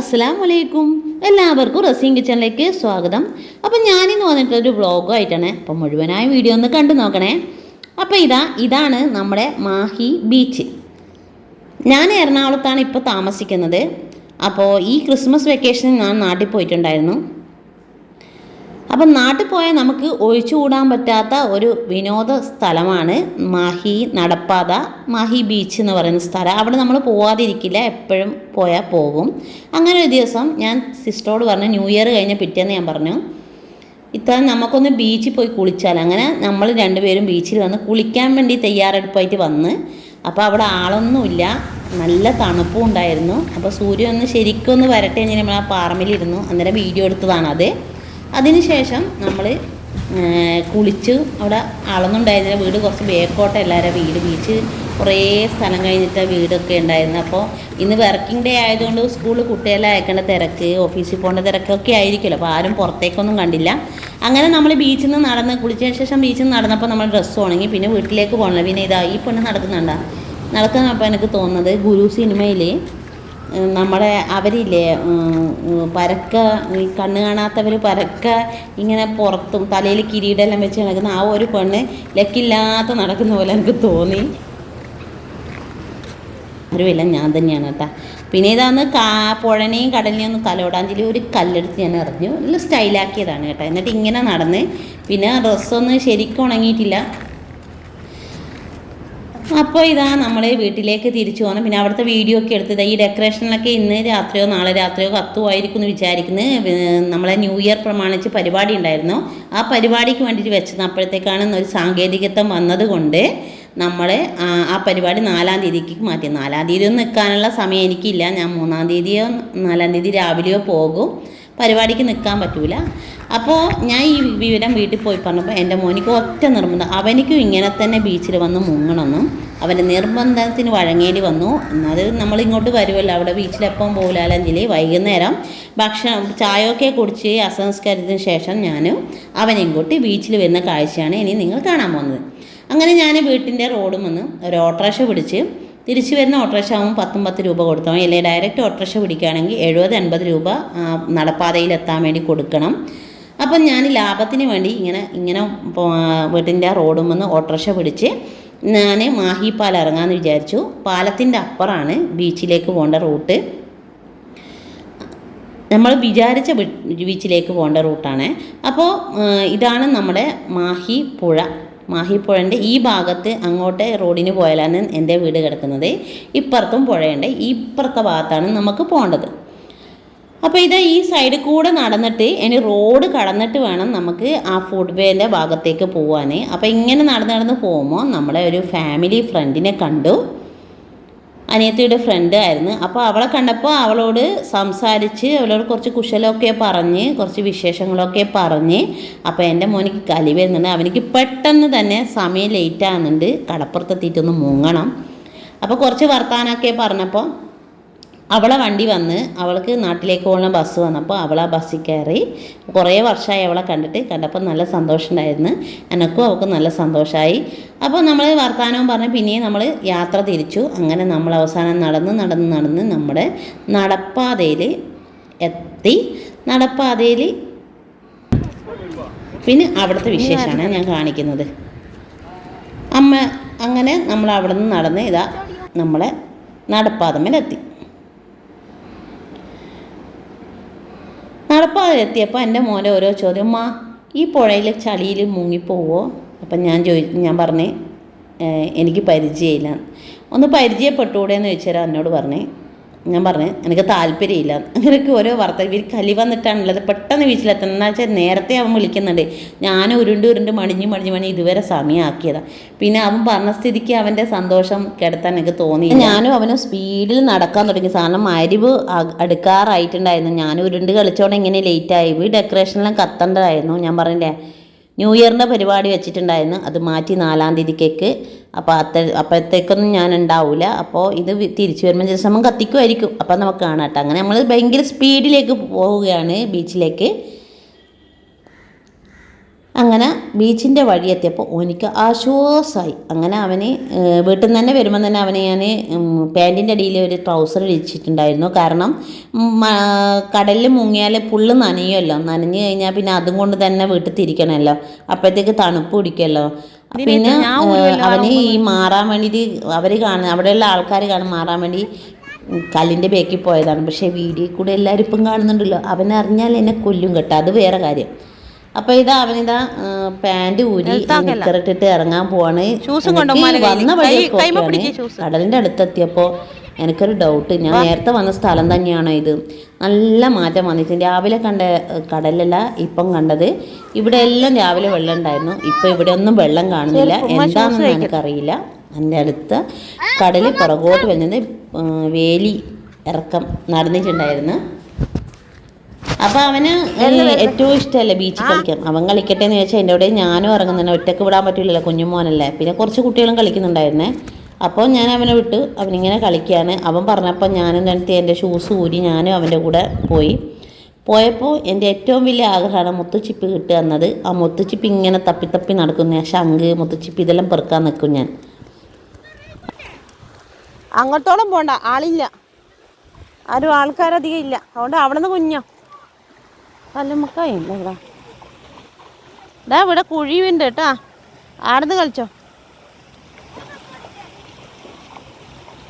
അസ്സലാം വലൈക്കും എല്ലാവർക്കും റസീം കിച്ചണിലേക്ക് സ്വാഗതം. അപ്പം ഞാനിന്ന് വന്നിട്ടൊരു വ്ളോഗായിട്ടാണ് അപ്പം മുഴുവനായ വീഡിയോ ഒന്ന് കണ്ടു നോക്കണേ. അപ്പം ഇതാ ഇതാണ് നമ്മുടെ മാഹി ബീച്ച് ഞാൻ എറണാകുളത്താണ് ഇപ്പോൾ താമസിക്കുന്നത്. അപ്പോൾ ഈ ക്രിസ്മസ് വെക്കേഷനിൽ ഞാൻ നാട്ടിൽ പോയിട്ടുണ്ടായിരുന്നു. അപ്പം നാട്ടിൽ പോയാൽ നമുക്ക് ഒഴിച്ചുകൂടാൻ പറ്റാത്ത ഒരു വിനോദ സ്ഥലമാണ് മാഹി നടപ്പാത മാഹി ബീച്ച് എന്ന് പറയുന്ന സ്ഥലം. അവിടെ നമ്മൾ പോവാതിരിക്കില്ല എപ്പോഴും പോയാൽ പോകും. അങ്ങനെ ഒരു ദിവസം ഞാൻ സിസ്റ്ററോട് പറഞ്ഞു ന്യൂ ഇയർ കഴിഞ്ഞ പിറ്റേന്ന് ഞാൻ പറഞ്ഞു ഇത്ര നമുക്കൊന്ന് ബീച്ചിൽ പോയി കുളിച്ചാൽ. അങ്ങനെ നമ്മൾ രണ്ടുപേരും ബീച്ചിൽ വന്ന് കുളിക്കാൻ വേണ്ടി തയ്യാറെടുപ്പായിട്ട് വന്ന് അപ്പോൾ അവിടെ ആളൊന്നുമില്ല നല്ല തണുപ്പും ഉണ്ടായിരുന്നു. അപ്പോൾ സൂര്യൻ ഒന്ന് ശരിക്കും ഒന്ന് വരട്ടെ എന്ന് നമ്മൾ ആ പാറമിലിരുന്നു. അന്നേരം വീഡിയോ എടുത്തതാണത് അതിനുശേഷം നമ്മൾ കുളിച്ച് അവിടെ അളന്നുണ്ടായിരുന്ന വീട് കുറച്ച് ബേക്കോട്ട എല്ലാവരും വീട് ബീച്ച് കുറേ സ്ഥലം കഴിഞ്ഞിട്ട് വീടൊക്കെ ഉണ്ടായിരുന്നു. അപ്പോൾ ഇന്ന് വർക്കിംഗ് ഡേ ആയതുകൊണ്ട് സ്കൂളിൽ കുട്ടികളെ അയക്കേണ്ട തിരക്ക് ഓഫീസിൽ പോകേണ്ട തിരക്കൊക്കെ ആയിരിക്കുമല്ലോ. അപ്പോൾ ആരും പുറത്തേക്കൊന്നും കണ്ടില്ല. അങ്ങനെ നമ്മൾ ബീച്ചിൽ നിന്ന് നടന്ന് കുളിച്ചതിന് ശേഷം ബീച്ചിൽ നിന്ന് നടന്നപ്പോൾ നമ്മൾ ഡ്രസ്സ് ഉണങ്ങി പിന്നെ വീട്ടിലേക്ക് പോകണമല്ലോ പിന്നെ ഇതാ ഈ പെണ്ണ് നടക്കുന്നുണ്ടോ? നടക്കുന്നപ്പോൾ എനിക്ക് തോന്നുന്നത് ഗുരു സിനിമയിൽ നമ്മുടെ അവരില്ലേ പരക്ക ഈ കണ്ണ് കാണാത്തവർ പരക്ക ഇങ്ങനെ പുറത്തും തലയിൽ കിരീടെല്ലാം വെച്ച് നടക്കുന്ന ആ ഒരു പെണ്ണ് ലക്കില്ലാത്ത നടക്കുന്ന പോലെ എനിക്ക് തോന്നി. വില ഞാൻ തന്നെയാണ് കേട്ടോ. പിന്നെ ഇതാന്ന് കാ പുഴനെയും കടലിനെയും ഒന്ന് തലോടാഞ്ചലി ഒരു കല്ലെടുത്ത് ഞാൻ എറിഞ്ഞു. നല്ല സ്റ്റൈലാക്കിയതാണ് കേട്ടോ. എന്നിട്ട് ഇങ്ങനെ നടന്ന് പിന്നെ ഡ്രസ്സൊന്നും ശരിക്കും ഉണങ്ങിയിട്ടില്ല. അപ്പോൾ ഇതാ നമ്മൾ വീട്ടിലേക്ക് തിരിച്ചു പോകണം പിന്നെ അവിടുത്തെ വീഡിയോ ഒക്കെ എടുത്തത് ഈ ഡെക്കറേഷനിലൊക്കെ ഇന്ന് രാത്രിയോ നാളെ രാത്രിയോ കത്തുമായിരിക്കും എന്ന് വിചാരിക്കുന്നത് നമ്മളെ ന്യൂ ഇയർ പ്രമാണിച്ച് പരിപാടി ഉണ്ടായിരുന്നു. ആ പരിപാടിക്ക് വേണ്ടിയിട്ട് വെച്ചത് അപ്പോഴത്തേക്കാണ് ഒരു സാങ്കേതികത്വം വന്നതുകൊണ്ട് നമ്മൾ ആ പരിപാടി നാലാം തീയതിക്ക് മാറ്റി. നാലാം തീയതി ഒന്നും നിൽക്കാനുള്ള സമയം എനിക്കില്ല. ഞാൻ മൂന്നാം തീയതിയോ നാലാം തീയതി രാവിലെയോ പോകും. പരിപാടിക്ക് നിൽക്കാൻ പറ്റൂല. അപ്പോൾ ഞാൻ ഈ വിവരം വീട്ടിൽ പോയി പറഞ്ഞപ്പോൾ എന്റെ മോനിക്ക് ഒറ്റ നിർബന്ധം. അവനിക്കും ഇങ്ങനെ തന്നെ ബീച്ചിൽ വന്ന് മുങ്ങണമെന്നും അവന്റെ നിർബന്ധത്തിന് വഴങ്ങേണ്ടി വന്നു. അത് നമ്മൾ ഇങ്ങോട്ട് വരുമല്ലോ. അവിടെ ബീച്ചിൽ എപ്പം പോകില്ലെങ്കിൽ വൈകുന്നേരം ഭക്ഷണം ചായയൊക്കെ കുടിച്ച് അസംസ്കാരത്തിന് ശേഷം ഞാൻ അവനെയും കൂട്ടി ബീച്ചിൽ വരുന്ന കാഴ്ചയാണ് ഇനി നിങ്ങൾ കാണാൻ പോകുന്നത്. അങ്ങനെ ഞാൻ വീട്ടിന്റെ റോഡും വന്ന് ഒരു ഓട്ടോറിക്ഷ പിടിച്ച് തിരിച്ചു വരുന്ന ഓട്ടോറിക്ഷ ആകുമ്പോൾ പത്തും പത്ത് രൂപ കൊടുത്താൽ മതി അല്ലെങ്കിൽ ഡയറക്റ്റ് ഓട്ടോറിക്ഷ പിടിക്കുകയാണെങ്കിൽ എഴുപത് എൺപത് രൂപ എത്താൻ വേണ്ടി കൊടുക്കണം. അപ്പം ഞാൻ ലാഭത്തിന് വേണ്ടി ഇങ്ങനെ ഇങ്ങനെ വീട്ടിന്റെ വീട്ടിന്റെ റോഡും വന്ന് ഓട്ടോറിക്ഷ പിടിച്ച് ഞാൻ മാഹി പാലം ഇറങ്ങാമെന്ന് വിചാരിച്ചു. പാലത്തിന്റെ അപ്പുറമാണ് ബീച്ചിലേക്ക് പോകേണ്ട റൂട്ട്. നമ്മൾ വിചാരിച്ച ബീച്ചിലേക്ക് പോകേണ്ട റൂട്ടാണ്. അപ്പോൾ ഇതാണ് നമ്മുടെ മാഹി പുഴ മാഹി പുഴന്റെ ഈ ഭാഗത്ത് അങ്ങോട്ട് റോഡിന് പോയാലാണ് എന്റെ വീട് കിടക്കുന്നത്. ഇപ്പുറത്തും പുഴയുണ്ട്. ഇപ്പുറത്തെ ഭാഗത്താണ് നമുക്ക് പോകേണ്ടത്. അപ്പോൾ ഇത് ഈ സൈഡിൽ കൂടെ നടന്നിട്ട് ഇനി റോഡ് കടന്നിട്ട് വേണം നമുക്ക് ആ ഫുഡ് വേന്റെ ഭാഗത്തേക്ക് പോകാൻ അപ്പോൾ ഇങ്ങനെ നടന്ന് നടന്ന് പോകുമ്പോൾ നമ്മളെ ഒരു ഫാമിലി ഫ്രണ്ടിനെ കണ്ടു. അനിയത്തിയുടെ ഫ്രണ്ട് ആയിരുന്നു. അപ്പോൾ അവളെ കണ്ടപ്പോൾ അവളോട് സംസാരിച്ച് അവളോട് കുറച്ച് കുശലമൊക്കെ പറഞ്ഞ് കുറച്ച് വിശേഷങ്ങളൊക്കെ പറഞ്ഞ് അപ്പോൾ എന്റെ മോനിക്ക് കലി വരുന്നുണ്ട്. അവനിക്ക് പെട്ടെന്ന് തന്നെ സമയം ലേറ്റ് ആകുന്നുണ്ട് കടപ്പുറത്തെത്തിയിട്ടൊന്ന് മുങ്ങണം. അപ്പോൾ കുറച്ച് വർത്താനമൊക്കെ പറഞ്ഞപ്പോൾ അവളെ വണ്ടി വന്ന് അവൾക്ക് നാട്ടിലേക്ക് പോകുന്ന ബസ് വന്നപ്പോൾ അവൾ ആ ബസ്സിൽ കയറി കുറേ വർഷമായി അവളെ കണ്ടിട്ട് കണ്ടപ്പോൾ നല്ല സന്തോഷമുണ്ടായിരുന്നു. എനക്കും അവൾക്ക് നല്ല സന്തോഷമായി. അപ്പോൾ നമ്മൾ വർത്തമാനവും പറഞ്ഞ് പിന്നെയും നമ്മൾ യാത്ര തിരിച്ചു. അങ്ങനെ നമ്മൾ അവസാനം നടന്ന് നടന്ന് നടന്ന് നമ്മുടെ നടപ്പാതയിൽ എത്തി. നടപ്പാതയിൽ പിന്നെ അവിടുത്തെ വിശേഷമാണ് ഞാൻ കാണിക്കുന്നത്. അമ്മ അങ്ങനെ നമ്മൾ അവിടെ നിന്ന് നടന്ന് ഇതാ നമ്മളെ നടപ്പാതമ്മലെത്തി നടപ്പാതെത്തിയപ്പോൾ എന്റെ മോനെ ഓരോ ചോദ്യം മാ ഈ പുഴയിൽ ചളിയിൽ മുങ്ങിപ്പോവോ? അപ്പം ഞാൻ ചോദി ഞാൻ പറഞ്ഞേ എനിക്ക് പരിചയമില്ല. ഒന്ന് പരിചയപ്പെട്ടൂടെ എന്ന് ചോദിച്ചാൽ എന്നോട് പറഞ്ഞേ. ഞാൻ പറഞ്ഞു എനിക്ക് താല്പര്യമില്ല. അങ്ങനെയൊക്കെ ഓരോ വാർത്ത ഇവർ കലി വന്നിട്ടാണുള്ളത്. പെട്ടെന്ന് വീട്ടിലെത്തണം. എന്ന് വെച്ചാൽ നേരത്തെ അവൻ വിളിക്കുന്നുണ്ട്. ഞാൻ ഉരുണ്ട് ഉരുണ്ട് മണിഞ്ഞ് മണിഞ്ഞ് മണി ഇതുവരെ സമയമാക്കിയതാണ് പിന്നെ അവൻ പറഞ്ഞ സ്ഥിതിക്ക് അവന്റെ സന്തോഷം കിടത്താൻ എനിക്ക് തോന്നി ഞാനും അവനും സ്പീഡിൽ നടക്കാൻ തുടങ്ങി. സാധനം മരിവ് അടുക്കാറായിട്ടുണ്ടായിരുന്നു. ഞാൻ ഉരുണ്ട് കളിച്ചോണ്ട് ഇങ്ങനെ ലേറ്റായി ഡെക്കറേഷനെല്ലാം കത്തേണ്ടതായിരുന്നു. ഞാൻ പറഞ്ഞില്ലേ ന്യൂ ഇയറിന്റെ പരിപാടി വെച്ചിട്ടുണ്ടായിരുന്നു. അത് മാറ്റി നാലാം തീയതിക്കേക്ക്. അപ്പോൾ അത്ത അപ്പോഴത്തേക്കൊന്നും ഞാൻ ഉണ്ടാവില്ല അപ്പോൾ ഇത് തിരിച്ചു വരുമ്പോൾ ചില സമയം കത്തിക്കുമായിരിക്കും അപ്പോൾ നമുക്ക് കാണാം കേട്ടോ. അങ്ങനെ നമ്മൾ ഭയങ്കര സ്പീഡിലേക്ക് പോവുകയാണ് ബീച്ചിലേക്ക് അങ്ങനെ ബീച്ചിന്റെ വഴിയെത്തിയപ്പോൾ ഓനിക്ക് എനിക്ക് ആശ്വാസമായി അങ്ങനെ അവനെ വീട്ടിൽ നിന്ന് തന്നെ വരുമ്പോൾ തന്നെ അവനെ ഞാൻ പാന്റിന്റെ അടിയിൽ ഒരു ട്രൗസർ ഇടിച്ചിട്ടുണ്ടായിരുന്നു. കാരണം കടലിൽ മുങ്ങിയാൽ പുള്ള് നനയുമല്ലോ. നനഞ്ഞു കഴിഞ്ഞാൽ പിന്നെ അതും കൊണ്ട് തന്നെ വീട്ടിൽ തിരിക്കണമല്ലോ. അപ്പോഴത്തേക്ക് തണുപ്പ് പിടിക്കുമല്ലോ. പിന്നെ അവന് ഈ മാറാൻ വേണ്ടിയിട്ട് അവർ കാണുന്ന അവിടെയുള്ള ആൾക്കാർ കാണും മാറാൻ വേണ്ടി കല്ലിന്റെ ബേക്കിൽ പോയതാണ്. പക്ഷേ വീഡിയോ കൂടെ എല്ലാവരും ഇപ്പം കാണുന്നുണ്ടല്ലോ. അവനറിഞ്ഞാൽ എന്നെ കൊല്ലും കേട്ടോ. അത് വേറെ കാര്യം. അപ്പോൾ ഇതാ അവനിതാ പാന്റ് ഊരി നിക്കറിട്ടിട്ട് ഇറങ്ങാൻ പോവാണ്. വന്ന വഴിയൊക്കെ കൈ- കൈമ ഷൂസ്. കടലിന്റെ അടുത്തെത്തിയപ്പോൾ എനിക്കൊരു ഡൗട്ട് ഞാൻ നേരത്തെ വന്ന സ്ഥലം തന്നെയാണോ ഇത്? നല്ല മാറ്റം വന്നിട്ടുണ്ട്. രാവിലെ കണ്ട കടലല്ല ഇപ്പം കണ്ടത് ഇവിടെ എല്ലാം രാവിലെ വെള്ളം ഉണ്ടായിരുന്നു. ഇപ്പം ഇവിടെ ഒന്നും വെള്ളം കാണുന്നില്ല. എന്താണെന്ന് എനിക്കറിയില്ല. എന്റെ അടുത്ത് കടൽ പുറകോട്ട് വരുന്നത് വേലി ഇറക്കം നടന്നിട്ടുണ്ടായിരുന്നു. അപ്പൊ അവന് ഏറ്റവും ഇഷ്ടമല്ലേ ബീച്ചിൽ കളിക്കാൻ? അവൻ കളിക്കട്ടെ എന്ന് ചോദിച്ചാൽ എന്റെ കൂടെ ഞാനും ഇറങ്ങുന്നുണ്ട്. ഒറ്റയ്ക്ക് വിടാൻ പറ്റില്ലല്ലോ കുഞ്ഞുമോനല്ലേ. പിന്നെ കുറച്ച് കുട്ടികളും കളിക്കുന്നുണ്ടായിരുന്നേ. അപ്പോൾ ഞാൻ അവനെ വിട്ട്. അവനിങ്ങനെ കളിക്കുകയാണ് അവൻ പറഞ്ഞപ്പോൾ ഞാനും തനിത്ത് എന്റെ ഷൂസ് ഊരി ഞാനും അവന്റെ കൂടെ പോയി. പോയപ്പോൾ എന്റെ ഏറ്റവും വലിയ ആഗ്രഹമാണ് മുത്തുച്ചിപ്പ് കിട്ടുക എന്നത്. ആ മുത്തുച്ചിപ്പ് ഇങ്ങനെ തപ്പി തപ്പി നടക്കുന്ന. ശംഖ് മുത്തുച്ചിപ്പ് ഇതെല്ലാം പെറുക്കാൻ നിൽക്കും ഞാൻ. അങ്ങോട്ടോളം പോണ്ട. ആളില്ല. ആരും ആൾക്കാരധികം ഇല്ല. അതുകൊണ്ട് അവിടെ നിന്ന് കുഞ്ഞോ? കല്ലുമ്മക്കായി ഇല്ല ഇവിടെ ഇതാ ഇവിടെ കുഴിയുണ്ട് കേട്ടാ. ആടുന്ന് കളിച്ചോ.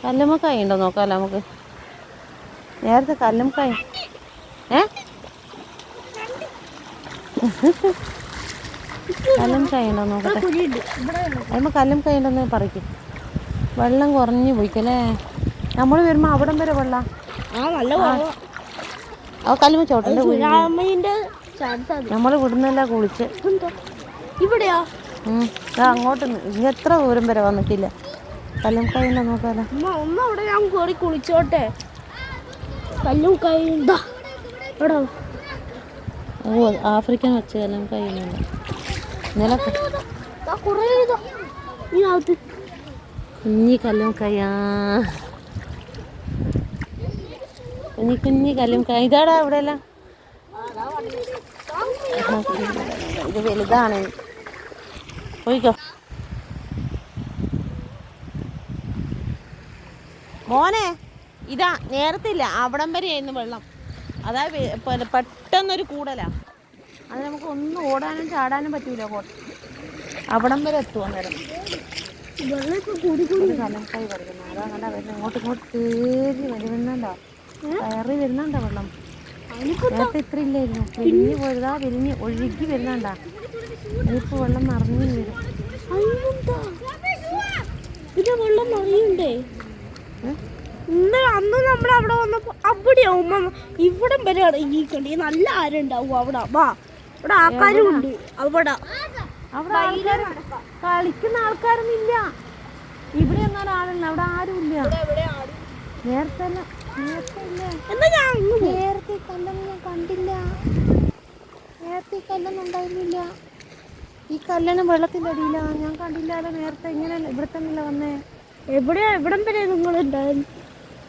കല്ലുമുക്കായി ഉണ്ടോ നോക്കാമല്ലോ നമുക്ക്. നേരത്തെ കല്ലുമുക്കായി ഏ? കല്ലും ഉണ്ടോ നോക്കട്ടെ. അതിന് കല്ലുമ്മക്കായി ഉണ്ടോന്ന് പറയ്ക്കും വെള്ളം കുറഞ്ഞു പോയിക്കല്ലേ. നമ്മൾ വരുമ്പോൾ അവിടം വരെ വെള്ളം. ആ നല്ല ആ കല്ലുമ്മ ചോട്ടന്റെ നമ്മൾ ഇവിടുന്നല്ല കുളിച്ച് ഇവിടെയാ അങ്ങോട്ട് എത്ര ദൂരം വരെ വന്നിട്ടില്ല കല്ലുമ്മക്കായി ഉണ്ടോ നോക്കാലോ ഒന്ന് അവിടെ ഞാൻ കയറി കുളിച്ചോട്ടെ കല്ലും കൈണ്ടാ ഇവിടെ ഓ ആഫ്രിക്കൻ വെച്ച് കുറേ ഇതാ ഇതിനകത്ത് കുഞ്ഞി കല്ലുമ്മക്കായ കുഞ്ഞി കുഞ്ഞി കല്ലും ഇതാടാ ഇവിടെ എല്ലാം ഇത് വലുതാണ്. പോയിക്കോ. മോനെ ഇതാ നേരത്തില്ല. അവിടം വരെയായിരുന്നു വെള്ളം. അതാ പെട്ടെന്നൊരു കൂടലാ. അത് നമുക്ക് ഒന്നും ഓടാനും ചാടാനും പറ്റൂല അവിടം വരെ എത്തും അന്നേരം. വെള്ളം ഇപ്പൊ കൂടി. കൂടി കലക്കായി വരുന്നു അതാ കണ്ടാ വരുന്നത്. ഇങ്ങോട്ട് ഇങ്ങോട്ട് കയറി വരുന്നുണ്ടോ? കയറി വരുന്നുണ്ടോ വെള്ളം. നേരത്തെ ഇത്ര ഇല്ലായിരുന്നു. വിരിഞ്ഞ് പോയതാ വിരിഞ്ഞ് ഒഴുകി വരുന്നുണ്ടാ. ഇനിയിപ്പോ വെള്ളം നിറഞ്ഞു വരും. ഇത് വെള്ളം നിറയുണ്ടേ അന്ന് നമ്മൾ അവിടെ വന്നപ്പോ അവിടെയാ ഉമ്മ ഇവിടം വരെ ഇറങ്ങിക്കണ്ടേ നല്ല ആരുണ്ടാവും അവിടെ. വാ ഇവിടെ ആൾക്കാരും ഉണ്ട്. അവിടെ. അവിടെ കളിക്കുന്ന ആൾക്കാരൊന്നും ഇല്ല. ഇവിടെ ഒന്നും ആളില്ല അവിടെ ആരും ഇല്ല. നേരത്തെ എന്നാ ഞാൻ അങ്ങ് നേരത്തെ ഈ കല്ലൊന്നും ഞാൻ കണ്ടില്ല. നേരത്തെ ഈ കല്ലൊന്നും ഉണ്ടായിരുന്നില്ല. ഈ കല്ലിന് വെള്ളത്തിന്റെ അടിയിലാണ് ഞാൻ കണ്ടില്ലാതെ നേരത്തെ ഇങ്ങനെ ഇവിടെ തന്നെയല്ല വന്നേ. എവിടെയാ? ഇവിടെ വരെ നിങ്ങൾ ഉണ്ടായിരുന്നു?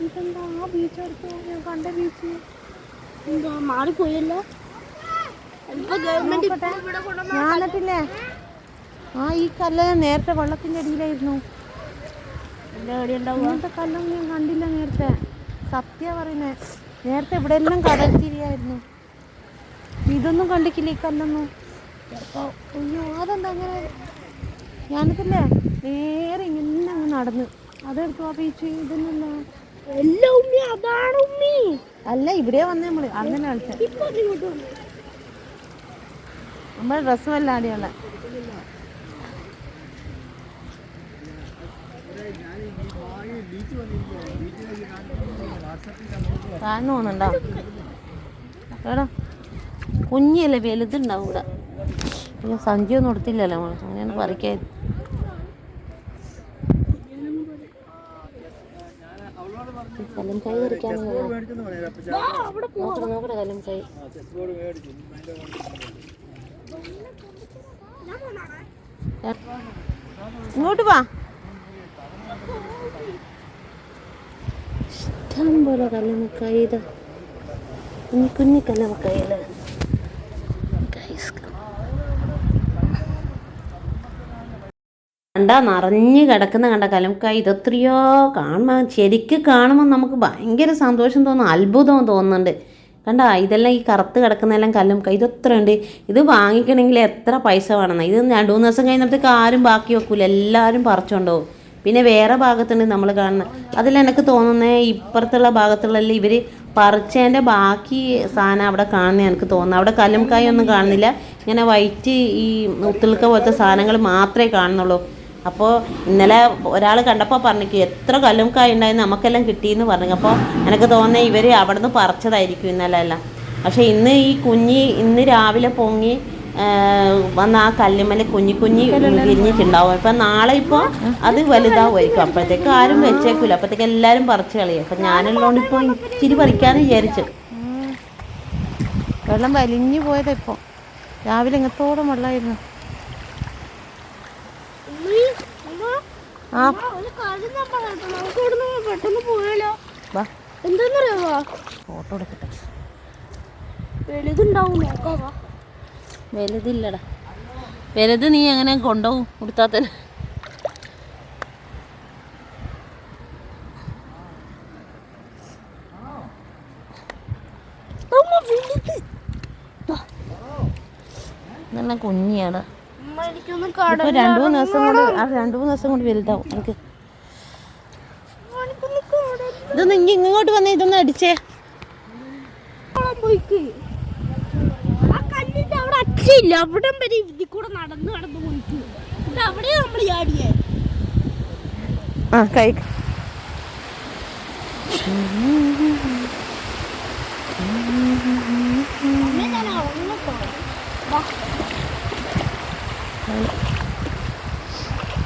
ഇതെന്താ? ആ ബീച്ച് അടുത്ത് ഞാൻ കണ്ട ബീച്ച് എന്താ മാറിപ്പോയല്ലോ? എന്നിട്ടില്ലേ ആ ഈ കല്ല് നേരത്തെ വെള്ളത്തിന്റെ അടിയിലായിരുന്നു. എന്താ എവിടെ ഉണ്ടാവും കല്ലൊന്നും ഞാൻ കണ്ടില്ല നേരത്തെ. സത്യ പറയുന്നേ നേരത്തെ ഇവിടെ എല്ലാം കടൽ തിരിയായിരുന്നു ഇതൊന്നും കണ്ടിക്കില്ലേ ഈ കല്ലൊന്നും? അയ്യോ അതെന്താ അങ്ങനെ? ഞാനിതില്ലേ നേരെ ഇങ്ങനെ അങ്ങ് നടന്ന്. അതെടുത്തു ആ ബീച്ച് ഇതൊന്നുമല്ല എല്ലാം ഉമ്മി അതാണ് ഉമ്മി അല്ല ഇവിടെ വന്ന നമ്മൾ. അങ്ങനെ കളിച്ച. ഇപ്പൊ ഇങ്ങോട്ട് വല്ലാടിയുള്ള ബീച്ച് ഡ്രസ്സും ബീച്ചിലേക്ക് താഴ്ന്നു പോകുന്നുണ്ടോ എടാ കുഞ്ഞല്ലേ വലുതുണ്ടാവും ഇവിടെ. അയ്യോ സഞ്ചിയൊന്നും കൊടുത്തില്ലല്ലോ നമ്മൾ അങ്ങനെയാണ് പറിക്കാൻ. ഇങ്ങോട്ട് വാ. ഇഷ്ടം പോലെ കല്ലുമക്കായി ഇത് കുഞ്ഞി കുഞ്ഞി കല്ലുമക്കായില്ലേ കണ്ട നിറഞ്ഞ് കിടക്കുന്ന കണ്ട കലംക്കായ ഇതെത്രയോ കാണുമ്പോൾ ശരിക്ക് കാണുമ്പോൾ നമുക്ക് ഭയങ്കര സന്തോഷം തോന്നും അത്ഭുതവും തോന്നുന്നുണ്ട്. കണ്ട ഇതെല്ലാം ഈ കറുത്ത് കിടക്കുന്നതെല്ലാം കല്ലുംക്കായ ഇതെത്ര ഉണ്ട് ഇത് വാങ്ങിക്കണമെങ്കിൽ എത്ര പൈസ വേണമെന്ന് ഇത് രണ്ടു മൂന്ന് ദിവസം കഴിഞ്ഞപ്പോഴത്തേക്ക് ആരും ബാക്കി വെക്കൂല എല്ലാവരും പറിച്ചുകൊണ്ടുപോകും പിന്നെ വേറെ ഭാഗത്തുണ്ട് നമ്മൾ കാണുന്നത് അതിൽ എനിക്ക് തോന്നുന്നത് ഇപ്പുറത്തുള്ള ഭാഗത്തുള്ള ഇവർ പറിച്ചതിന്റെ ബാക്കി സാധനം അവിടെ കാണുന്ന എനിക്ക് തോന്നുന്നു. അവിടെ കല്ലുംക്കായ ഒന്നും കാണുന്നില്ല. ഇങ്ങനെ വൈറ്റ് ഈ ഉത്തിൾക്ക പോലത്തെ സാധനങ്ങൾ മാത്രമേ കാണുന്നുള്ളൂ. അപ്പോൾ ഇന്നലെ ഒരാൾ കണ്ടപ്പോൾ പറഞ്ഞു എത്ര കല്ലുംക്കായ ഉണ്ടായിരുന്നു നമുക്കെല്ലാം കിട്ടിയെന്ന് പറഞ്ഞു. അപ്പോൾ എനിക്ക് തോന്നുന്നത് ഇവർ അവിടെ നിന്ന് പറിച്ചതായിരിക്കും ഇന്നലെ എല്ലാം. പക്ഷേ ഇന്ന് ഈ കുഞ്ഞി ഇന്ന് രാവിലെ പൊങ്ങി വന്ന ആ കല്ലുമ്മൽ കുഞ്ഞി കുഞ്ഞി വിരിഞ്ഞിട്ടുണ്ടാവും. ഇപ്പം നാളെ ഇപ്പോൾ അത് വലുതാവുമായിരിക്കും. അപ്പോഴത്തേക്ക് ആരും വെച്ചേക്കില്ല അപ്പോഴത്തേക്ക് എല്ലാവരും പറിച്ചു കളയും. അപ്പം ഞാനുള്ളതുകൊണ്ട് ഇപ്പോൾ ഇച്ചിരി പറിക്കാന്ന് വിചാരിച്ചു. വെള്ളം വലിഞ്ഞു പോയതാ ഇപ്പോൾ രാവിലെ ഇങ്ങത്തോളം വെള്ളമായിരുന്നു ആ. പെട്ടെന്ന് ഫോട്ടോ എടുക്കട്ടെ. വലുതുണ്ടാവും നോക്കാവാ വലുതില്ലടാ. വലുത് നീ എങ്ങനെ കൊണ്ടുപോകും കൊടുത്താത്തന്നെ നല്ല കുഞ്ഞിയാണ്. രണ്ടു മൂന്ന് ദിവസം കൊണ്ട് ആ രണ്ട് മൂന്ന് ദിവസം കൊണ്ട് വലുതാവും എനിക്ക്. ഇതൊന്നും ഇങ്ങ ഇങ്ങോട്ട് വന്നേ ഇതൊന്ന് അടിച്ചേ. പോയിക്ക്. ആ അവിടം വരെ ഇതിൽ കൂടെ നടന്ന് നടന്ന് എന്നിട്ട് അവിടെ നമ്മൾ ചാടിയേ. ആ കൈ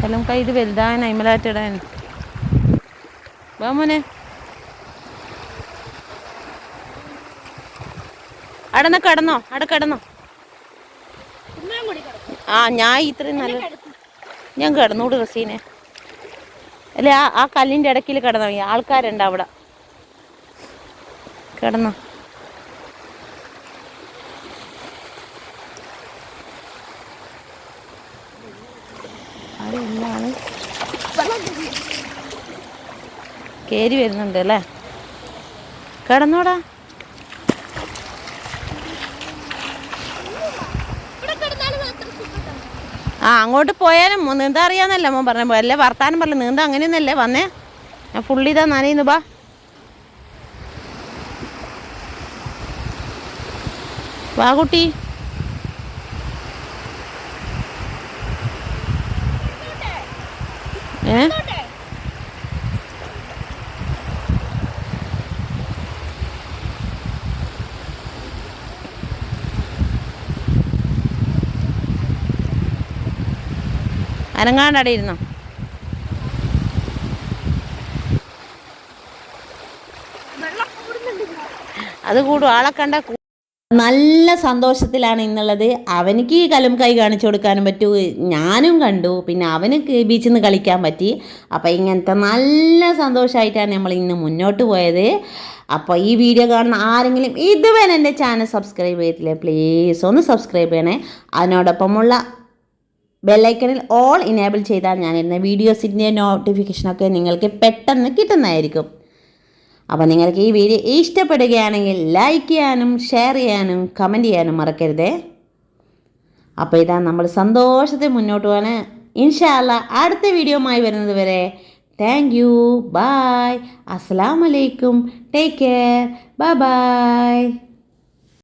എല്ലാം കൈ ഇത് വലുതാൻ അയിമലാറ്റിടാൻ വാ മോനെ. അടന്ന കടന്നോ അട കടന്നോ. ആ ഞാൻ ഇത്രയും നല്ല ഞാൻ കിടന്നൂട് റസീനെ. അല്ലെ ആ ആ കല്ലിന്റെ ഇടയ്ക്കിൽ കിടന്നു? ആൾക്കാരുണ്ട് അവിടെ. കിടന്നു. കേരി വരുന്നുണ്ട് അല്ലേ? കിടന്നോടാ. ആ അങ്ങോട്ട് പോയാലും നീന്താ അറിയാന്നല്ല മോൻ പറഞ്ഞ. അല്ലേ വർത്താനം പറഞ്ഞു നീന്താ അങ്ങനെയൊന്നല്ലേ വന്നേ? ഞാൻ ഫുള്ളി ഇതാ നനയുന്നു ബാ. വാ കുട്ടി. ഏ? അനങ്ങാണ്ടടെ ഇരുന്നോ അത് കൂടും. ആളെ കണ്ട നല്ല സന്തോഷത്തിലാണ് ഇന്നുള്ളത്. അവനിക്ക് കലം കൈ കാണിച്ചു കൊടുക്കാനും പറ്റൂ. ഞാനും കണ്ടു. പിന്നെ അവന് ബീച്ചിൽ നിന്ന് കളിക്കാൻ പറ്റി. അപ്പോൾ ഇങ്ങനത്തെ നല്ല സന്തോഷമായിട്ടാണ് നമ്മൾ ഇന്ന് മുന്നോട്ട് പോയത്. അപ്പോൾ ഈ വീഡിയോ കാണുന്ന ആരെങ്കിലും ഇതുവരെ എന്റെ ചാനൽ സബ്സ്ക്രൈബ് ചെയ്തില്ലേ പ്ലീസ് ഒന്ന് സബ്സ്ക്രൈബ് ചെയ്യണേ. അതിനോടൊപ്പമുള്ള ബെല്ലൈക്കണിൽ ഓൾ ഇനേബിൾ ചെയ്താൽ ഞാനിരുന്ന വീഡിയോസിന്റെ നോട്ടിഫിക്കേഷനൊക്കെ നിങ്ങൾക്ക് പെട്ടെന്ന് കിട്ടുന്നതായിരിക്കും. അപ്പോൾ നിങ്ങൾക്ക് ഈ വീഡിയോ ഇഷ്ടപ്പെടുകയാണെങ്കിൽ ലൈക്ക് ചെയ്യാനും ഷെയർ ചെയ്യാനും കമന്റ് ചെയ്യാനും മറക്കരുതേ. അപ്പോൾ ഇതാ നമ്മൾ സന്തോഷത്തിൽ മുന്നോട്ട് പോകാൻ ഇൻഷാല്ല അടുത്ത വീഡിയോമായി വരുന്നത് വരെ. താങ്ക് യു ബായ് അസ്സാം വലൈക്കും ടേക്ക് കെയർ ബൈ ബൈ